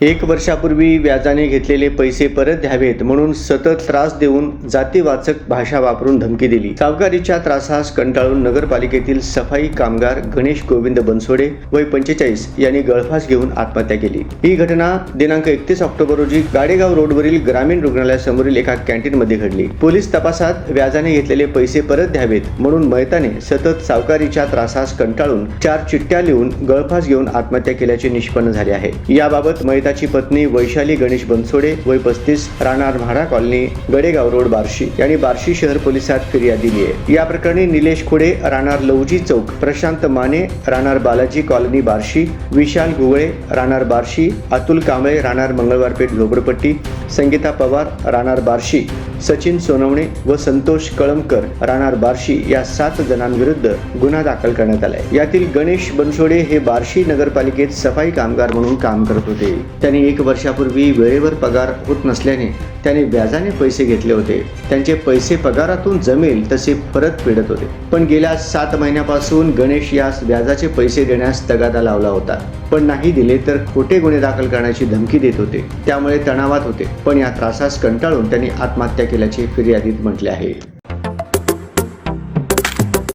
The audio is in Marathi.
एक वर्षापूर्वी व्याजाने घेतलेले पैसे परत द्यावेत म्हणून सतत त्रास देऊन जातीवाचक भाषा वापरून धमकी दिली. सावकारीच्या त्रासास कंटाळून नगरपालिकेतील सफाई कामगार गणेश गोविंद बनसोडे वय पंचेचाळीस यांनी गळफास घेऊन आत्महत्या केली. ही घटना दिनांक एकतीस ऑक्टोबर रोजी गाडेगाव रोडवरील ग्रामीण रुग्णालयासमोरील एका कॅन्टीनमध्ये घडली. पोलीस तपासात व्याजाने घेतलेले पैसे परत द्यावेत म्हणून मैताने सतत सावकारीच्या त्रासास कंटाळून चार चिठ्ठ्या लिहून गळफास घेऊन आत्महत्या केल्याचे निष्पन्न झाले आहे. याबाबत मैताची पत्नी वैशाली गणेश बनसोडे वय पस्तीस राहणार म्हाडा कॉलनी गडेगाव रोड बार्शी यांनी बार्शी शहर पोलिसात फिर्याद दिली आहे. या प्रकरणी निलेश खोडे राहणार लवजी चौक प्रशांत माने राहणार बालाजी कॉलनी बार्शी विशाल गुगळे राहणार बार्शी अतुल कांबळे राहणार मंगळवारपेठ झोपडपट्टी संगीता पवार राहणार बार्शी सचिन सोनवणे व संतोष कळमकर राहणार बार्शी या सात जणांविरुद्ध गुन्हा दाखल करण्यात आलाय. यातील गणेश बनसोडे हे बार्शी नगरपालिकेत सफाई कामगार म्हणून काम करत होते. त्यांनी एक वर्षापूर्वी वेळेवर पगार होत नसल्याने त्याने व्याजाने पैसे घेतले होते. त्यांचे पैसे पगारातून जमेल तसे परत फेडत होते. पण गेल्या सात महिन्यापासून गणेश यास व्याजाचे पैसे देण्यास तगादा लावला होता. पण नाही दिले तर खोटे गुन्हे दाखल करण्याची धमकी देत होते. त्यामुळे तणावात होते. पण या त्रासास कंटाळून त्यांनी आत्महत्या केल्याचे फिर्यादीत म्हटले आहे.